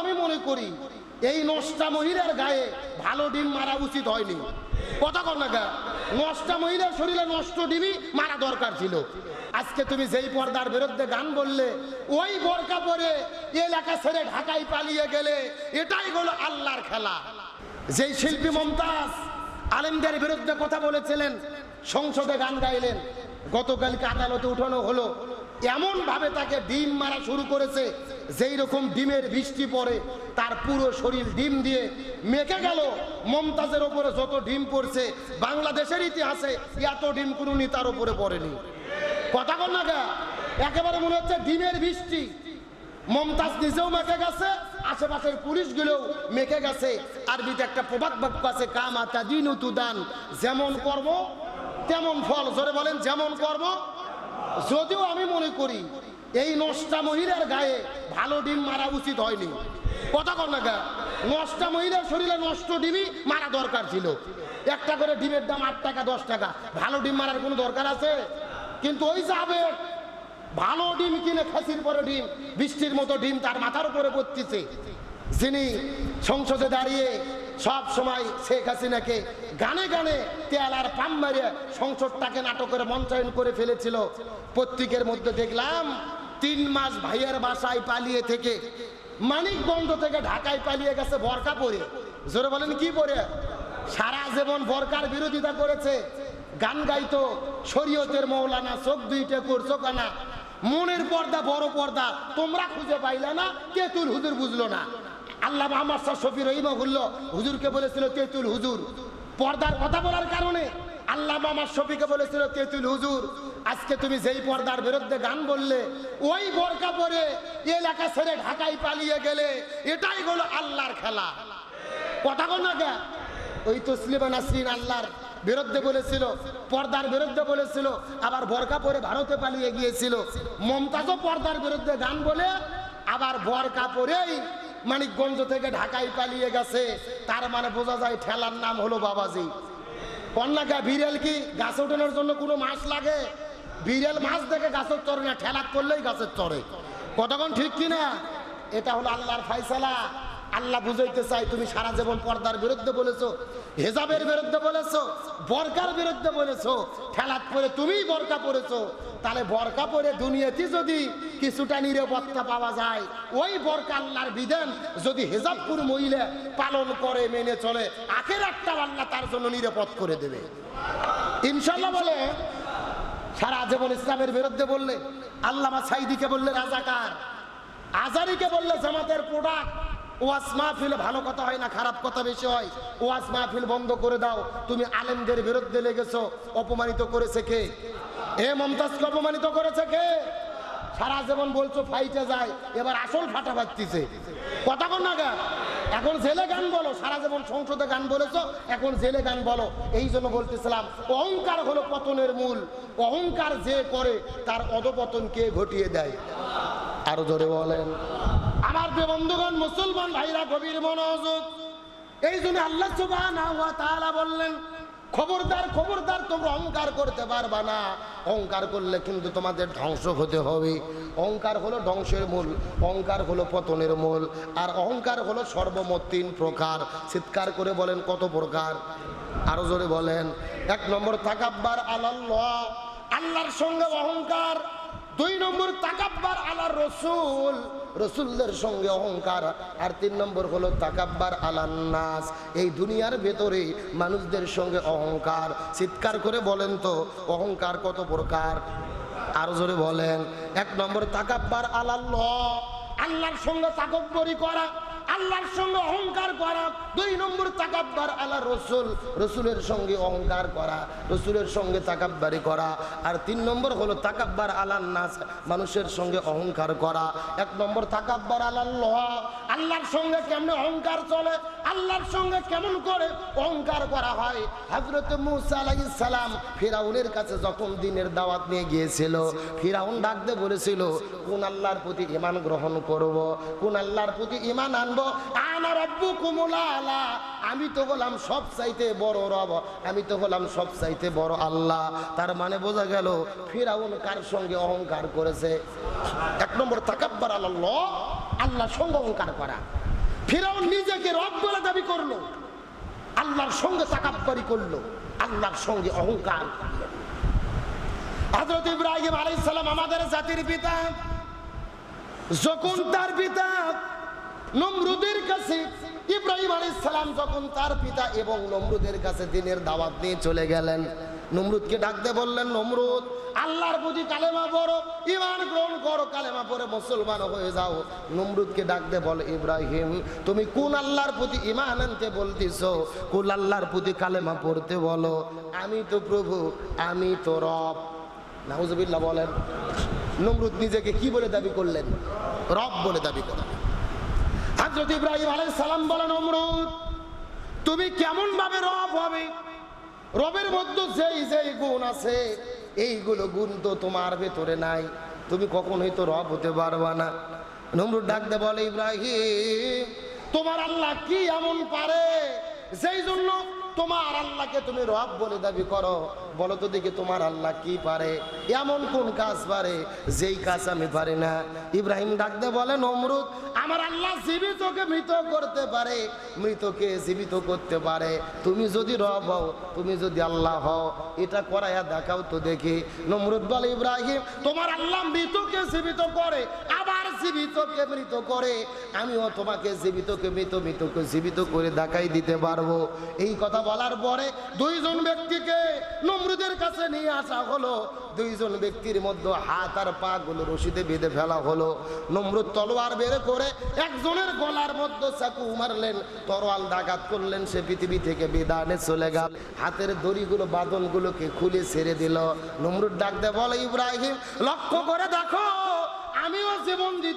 আমি মনে করি, এই নষ্টা মহিলার গায়ে ভালো ডিম মারা উচিত হয়নি। কথা কর না নষ্টা মহিলার শরীরে নষ্ট ডিমই মারা দরকার ছিল। আজকে তুমি যেই পর্দার বিরুদ্ধে গান বললে, ওই বোরকা পরে এলাকা ছেড়ে ঢাকায় পালিয়ে গেলে এটাই হলো আল্লাহর খেলা। যেই শিল্পী মমতাজ আলেমদের বিরুদ্ধে কথা বলেছিলেন, সংসদে গান গাইলেন, গতকালকে আদালতে উঠানো হলো এমন ভাবে তাকে ডিম মারা শুরু করেছে, যেই রকম ডিমের বৃষ্টি পড়ে, তার পুরো শরীর ডিম দিয়ে মেখে গেল। মমতাজের ওপরে যত ডিম পড়ছে, বাংলাদেশের ইতিহাসে এত ডিম কোনো তার উপরে পড়েনি। কথা বল না গা, একেবারে মনে হচ্ছে ডিমের বৃষ্টি। মমতাজ নিজেও মেখে গেছে, আশেপাশের পুলিশগুলো মেখে গেছে। আরবিতে একটা প্রবাদ বাক্য আছে কামা তাদিন তুদান যেমন কর্ম, তেমন ফল। জোরে বলেন, যেমন কর্ম যদিও আমি মনে করি এই নষ্টা মহিলার গায়ে ভালো ডিম মারা উচিত হয়নি। কথা কর না নষ্টা মহিলার শরীরে নষ্ট ডিমই মারা দরকার ছিল। একটা করে ডিমের দাম আট টাকা, দশ টাকা। ভালো ডিম মারার কোনো দরকার আছে? কিন্তু ওই যাবে ভালো ডিম কিনে খাসির পরে ডিম, বৃষ্টির মতো ডিম তার মাথার উপরে পড়তেছে। যিনি সংসদে দাঁড়িয়ে সব সময় শেখ হাসিনাকে গানে গানে তেয়ালার পাম মারিয়ে সংসদটাকে নাটকের মঞ্চায়ন করে ফেলেছিল। পত্রিকের মধ্যে দেখলাম, তিন মাস ভাইয়ের বাসায় পালিয়ে থেকে মানিকগঞ্জ থেকে ঢাকায় পালিয়ে গেছে বরকা পরে। জোরে বলেন কি পরে? সারা জীবন বরকার বিরোধিতা করেছে। গান গাইতো শরীয়তের মৌলানা, চোখ দুইটে করছ কানা মনের পর্দা, বড় পর্দা, তোমরা খুঁজে পাইলে না তেতুল হুজুর বুঝলো না। আল্লাহ আমার শাহ শফি রহিমা বলল, হুজুরকে বলেছিল তেতুল হুজুর। পর্দার কথা বলার কারণে আল্লাহ আমার শফিকে বলেছিল তেতুল হুজুর। আজকে তুমি যেই পর্দার বিরুদ্ধে গান বললে, ওই বোরকা পরে এলাকা ছেড়ে ঢাকায় পালিয়ে গেলে এটাই হলো আল্লাহর খেলা। কথা কর না কে ওই তসলিমা নাসরিন আল্লাহর বিরুদ্ধে বলেছিল, পর্দার বিরুদ্ধে বলেছিল, আবার বরকা পরে ভারতে পালিয়ে গিয়েছিল। মমতাজও পর্দার বিরুদ্ধে গান বলে, আবার বরকা পরেই মানিকগঞ্জ থেকে ঢাকায় পালিয়ে গেছে। তার মানে বোঝা যায় ঠেলার নাম হলো বাবাজি। কন্যাকা বিড়াল কি গাছে ওঠানোর জন্য কোনো মাছ লাগে? বিড়াল মাছ দেখে গাছের চরে না, ঠেলা করলেই গাছের চরে। কতক্ষণ ঠিক কিনা? এটা হলো আল্লাহর ফাইসালা আল্লাহ বুঝাইতে চাই তুমি সারা জীবন পর্দার বিরুদ্ধে বলেছ, হেজাবের বিরুদ্ধে বলেছ, বরকার বিরুদ্ধে বলেছ ঠেলাত পরে তুমি বরকা পরেছো তাহলে বরকা পরে দুনিয়াতে যদি কিছুটা নিরাপত্তা পাওয়া যায়, ওই বরকা আল্লাহর বিধান যদি হেজাবপুর মহিলা পালন করে, মেনে চলে আখের একটা আল্লাহ তার জন্য নিরাপদ করে দেবে। ইনশাল্লাহ বলে, সারা জীবন ইসলামের বিরুদ্ধে বললে, আল্লামা সাইদিকে বললে রাজাকার, আজারিকে বললে জামাতের প্রোডাক্ট ওয়াজ মাহফিলে ভালো কথা হয় না, খারাপ কথা বেশি হয়। ওয়াজ মাহফিল বন্ধ করে দাও, তুমি আলেমদের বিরুদ্ধে লেগেছো, অপমানিত করেছে কে? এ মমতাজকে অপমানিত করেছে কে? সারা জীবন বলছো ফাইটে যায়, এবার আসল ফাটা বাজতিছে। কথা কর না গা। এখন জেলে গান বলো, সারা জীবন সংসদে গান বলেছ, এখন জেলে গান বলো। এই জন্য বলতেছিলাম, অহংকার হলো পতনের মূল। অহংকার যে করে, তার অধপতন কে ঘটিয়ে দেয়? আরও জোরে বলেন। প্রিয় বন্ধুগণ, মুসলমান ভাইরা, গভীর মনোযোগ। এই জন্য আল্লাহ তাআলা বললেন, খবরদার খবরদার, তোমরা অহংকার করতে পারবা না। অহংকার করলে কিন্তু তোমাদের ধ্বংস হতে হবে। অহংকার হলো ধ্বংসের মূল, অহংকার হলো পতনের মূল, আর অহংকার হলো সর্বমোট তিন প্রকার। চিৎকার করে বলেন, কত প্রকার? আরও জোরে বলেন, এক নম্বর, তাকাব্বার আলাল্লাহ, আল্লাহর সঙ্গে অহংকার দুই নম্বর তাকাব্বার আলার রসুল। রসুলদের সঙ্গে অহংকার। আর তিন নম্বর হলো তাকাব্বার আলান নাস। এই দুনিয়ার ভেতরে মানুষদের সঙ্গে অহংকার। চিৎকার করে বলেন তো, অহংকার কত প্রকার? আরও জোরে বলেন। এক নম্বর তাকাব্বার আলাল্লাহ আল্লাহর সঙ্গে তাকব্বরি করা, আল্লাহর সঙ্গে দুই নম্বর তাকাব্বার আলা রসুল। রসুলের সঙ্গে অহংকার করা, রসুলের সঙ্গে তাকাব্বারি করা। আর তিন নম্বর হলো তাকাব্বার আলার নাচ মানুষের সঙ্গে অহংকার করা। এক নম্বর তাকাব্বার আলাল্লাহ আল্লাহর সঙ্গে কেমন অহংকার চলে? আল্লাহর সঙ্গে কেমন করে অহংকার করা হয়? হজরত মুসা আলাইহিস সালাম ফিরাউনের কাছে যখন দিনের দাওয়াত নিয়ে গিয়েছিল, ফিরাউন ডাকতে বলেছিল, কোন আল্লাহর প্রতি ইমান গ্রহণ করব? কোন আল্লাহর প্রতি ইমান আনব? আনা রব্বু কুমুলা আলা। আমি তো হলাম সব চাইতে বড় রব। আমি তো হলাম সব চাইতে বড় আল্লাহ। তার মানে বোঝা গেল, ফিরাউন কার সঙ্গে অহংকার করেছে? এক নম্বর, তাকাব্বার আল্লাহ আল্লাহর সঙ্গ অহংকার করা। ফিরাউন নিজেকে রব বলে দাবি করল। আল্লাহর সঙ্গে তাকাব্বারি করল। আল্লাহর সঙ্গে অহংকার হজরত ইব্রাহিম আলাইহিস সালাম আমাদের জাতির পিতা, যখন তার পিতা নমরুদের কাছে, ইব্রাহিম আলাইহিস সালাম যখন তার পিতা এবং নমরুদের কাছে দিনের দাওয়াত নিয়ে চলে গেলেন নমরুদকে ডাকতে বললেন, নমরুদ, আল্লাহর প্রতি কালেমা পড়ো ইমান গ্রহণ করো, কালেমা পড়ে মুসলমান হয়ে যাও। নমরুদকে ডাকতে বল, ইব্রাহিম, তুমি কোন আল্লাহর প্রতি ইমান আনতে বলতেছো? কোন আল্লাহর প্রতি কালেমা পড়তে বলো? আমি তো প্রভু, আমি তো রব। নাউজুবিল্লাহ বলেন। নমরুদ নিজেকে কি বলে দাবি করলেন? রব বলে দাবি করলেন হজরত ইব্রাহিম আলাইহিস সালাম বলেন অমরুদ তুমি কেমন ভাবে রব হবে? রবের মধ্যে যেই যেই গুণ আছে, এইগুলো গুণ তো তোমার ভেতরে নাই। তুমি কখনোই তো রব হতে পারবা না। নমরুদ ডাকতে বলে, ইব্রাহিম, তোমার আল্লাহ কি এমন পারে? সেই জন্য তোমার আল্লাহকে তুমি রব বলে দাবি করো। বলো তো দেখি তোমার আল্লাহ কি পারে? এমন কোন কাজ পারে? যেই কাজ আমি পারি না। ইব্রাহিম ডাকতে বলে, নমরুদ, আমার আল্লাহ জীবিতকে মৃত করতে পারে। মৃতকে জীবিত করতে পারে। তুমি যদি রব হও, তুমি যদি আল্লাহ হও, এটা করাইয়া দেখাও তো দেখি। নমরুদ বলে, ইব্রাহিম, তোমার আল্লাহ মৃতকে জীবিত করে, আবার জীবিতকে মৃত করে, আমিও তোমাকে জীবিতকে মৃত, মৃতকে জীবিত করে দেখাই দিতে পারব। এই কথা বলার পরে দুইজন ব্যক্তিকে নমরুদের কাছে নিয়ে আসা হলো। দুইজন ব্যক্তির মধ্যে হাত আর পা গুলো বেঁধে ফেলা হলো। নমরুদ তলোয়ার বের করে একজনের গলার মধ্যে চাকু মারলেন, তরোয়াল ডাকাত করলেন, সে পৃথিবী থেকে বিদানে চলে গেল। হাতের দড়িগুলো, বাঁধনগুলোকে খুলে ছেড়ে দিল। নমরুদ ডাকতে বলে ইব্রাহিম, লক্ষ্য করে দেখো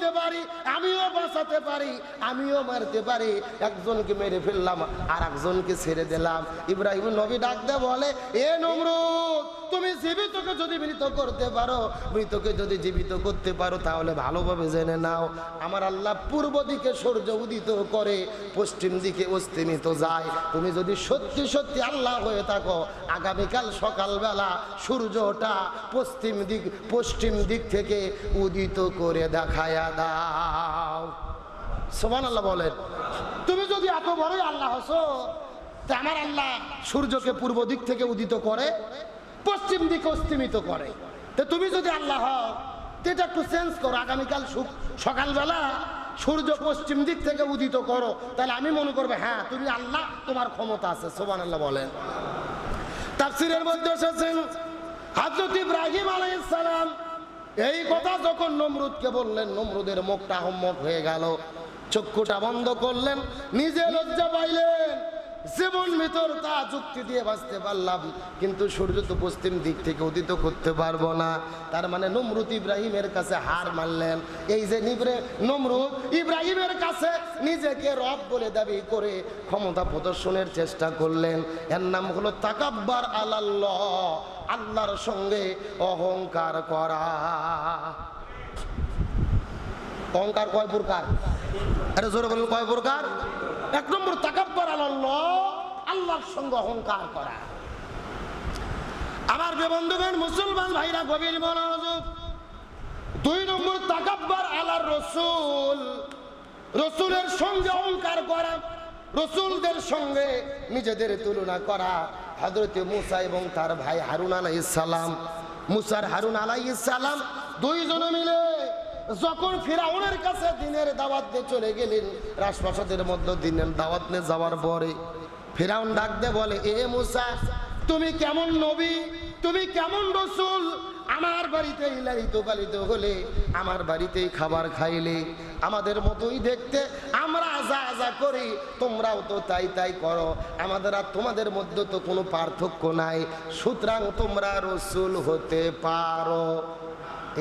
দিতে পারি, আমিও বাঁচাতে পারি, আমিও মারতে পারি। একজনকে মেরে ফেললাম আর একজনকে ছেড়ে দিলাম। ইব্রাহিম নবী ডাকতে বলে, এ নমরুদ, তুমি জীবিতকে যদি মৃত করতে পারো, মৃতকে যদি জীবিত করতে পারো, তাহলে ভালোভাবে জেনে নাও, আমার আল্লাহ পূর্ব দিকে সূর্য উদিত করে, পশ্চিম দিকে অস্তিমিত যায়। তুমি যদি সত্যি সত্যি আল্লাহ হয়ে থাকো, আগামীকাল সকালবেলা সূর্যটা পশ্চিম দিক পশ্চিম দিক থেকে উদিত করে দেখায়া দাও। সোমান আল্লাহ বলেন। তুমি যদি এত বড়ই আল্লাহ হসো, তা আমার আল্লাহ সূর্যকে পূর্ব দিক থেকে উদিত করে, পশ্চিম দিকে অস্তিমিত করে। তো তুমি যদি আল্লাহ হও এটা একটু চেঞ্জ করো। আগামীকাল সুক- সকালবেলা সূর্য পশ্চিম দিক থেকে উদিত করো। তাহলে আমি মনে করব হ্যাঁ তুমি আল্লাহ, তোমার ক্ষমতা আছে সোমান আল্লাহ বলেন। তাফসিরের মধ্যে এসেছেন হযরত ইব্রাহিম আলাইহিস সালাম। এই কথা যখন নমরুদকে বললেন, নমরুদের মুখটা হম্মক হয়ে গেল। চক্ষুটা বন্ধ করলেন, নিজে লজ্জা পাইলেন। জীবন ভিতর তা যুক্তি দিয়ে বাঁচতে পারলাম, কিন্তু সূর্য তো পশ্চিম দিক থেকে উদিত করতে পারব না। তার মানে নমরুদ ইব্রাহিমের কাছে হার মানলেন। এই যে নিবরে নমরুদ ইব্রাহিমের কাছে নিজেকে রব বলে দাবি করে ক্ষমতা প্রদর্শনের চেষ্টা করলেন। এর নাম হলো তাকাব্বার আলাল্লাহ, আল্লাহর সঙ্গে অহংকার করা। অহংকার কয় প্রকার? আরে জোরে বলুন, কয় প্রকার? এক নম্বর তাকাব্বার আলাল্লাহ, আল্লাহর সঙ্গে অহংকার করা। আমার বন্ধুগণ, মুসলমান ভাইরা, গভীর মনোযোগ। দুই নম্বর তাকাব্বার আলার রসুল। রসুলের সঙ্গে অহংকার করা, রসুলদের সঙ্গে নিজেদের তুলনা করা। হজরতে মুসা এবং তার ভাই হারুন আলাইহিস সালাম, মুসার হারুন আলাইহিস সালাম দুইজনে মিলে যখন ফিরাউনের কাছে দিনের দাওয়াত দিয়ে চলে গেলেন, রাজপ্রাসাদের মধ্যে দিনের দাওয়াত নিয়ে যাওয়ার পরে ফিরাউন ডাক দে বলে, এ মুসা, তুমি কেমন নবী? তুমি কেমন রসুল? আমার বাড়িতে লালিত পালিত হলে, আমার বাড়িতেই খাবার খাইলে, আমাদের মতোই দেখতে, আমরা যা যা করি, তোমরাও তো তাই তাই করো। আমাদের আর তোমাদের মধ্যে তো কোনো পার্থক্য নাই। সুতরাং তোমরা রসুল হতে পারো।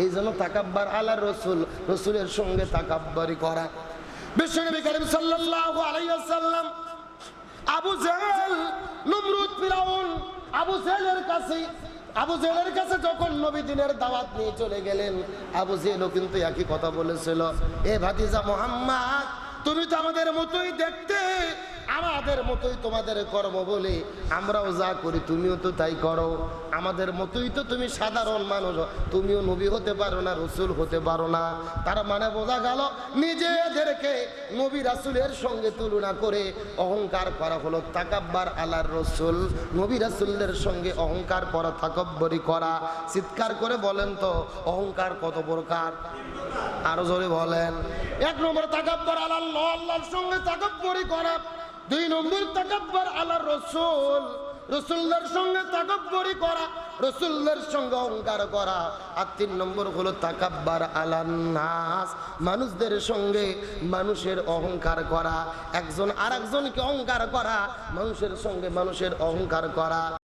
এই জন্য তাকাব্বার আল্লাহ রসুল, রসুলের সঙ্গে তাকাব্বারি করা। বিশ্বনবী করিম সাল্লাল্লাহু আলাইহি ওয়াসাল্লাম আবু জেহেল, নমরুদ ফিরাউন, আবু জেহেলের কাছে, আবু জেহেলের কাছে যখন নবী দিনের দাওয়াত নিয়ে চলে গেলেন, আবু জেহেলও কিন্তু একই কথা বলেছিল, এ ভাতিজা মোহাম্মদ, তুমি তো আমাদের মতোই দেখতে আমাদের মতোই তোমাদের কর্ম বলে আমরাও যা করি তুমিও তো তাই করো। আমাদের মতোই তো তুমি সাধারণ মানুষ, তুমিও নবী হতে পারো না, রসুল হতে পারো না। তার মানে বোঝা গেল, নিজেদেরকে নবী রাসুলের সঙ্গে তুলনা করে অহংকার করা হলো, তাকাব্বার আলার রসুল। নবী রাসুলের সঙ্গে অহংকার করা, তাকব্বরি করা। চিৎকার করে বলেন তো, অহংকার কত প্রকার? আরও জোরে বলেন। এক নম্বর তাকাব্বার আল্লাহ, আল্লাহর সঙ্গে তাকব্বরি করা। দুই নম্বর তাকাব্বর আলার রসুল রসুল্লার সঙ্গে তাকব্বরি করা রসুল্লার সঙ্গে অহংকার করা। আর তিন নম্বর হলো তাকাব্বার আলান্নাস মানুষদের সঙ্গে মানুষের অহংকার করা। একজন আর একজনকে অহংকার করা, মানুষের সঙ্গে মানুষের অহংকার করা।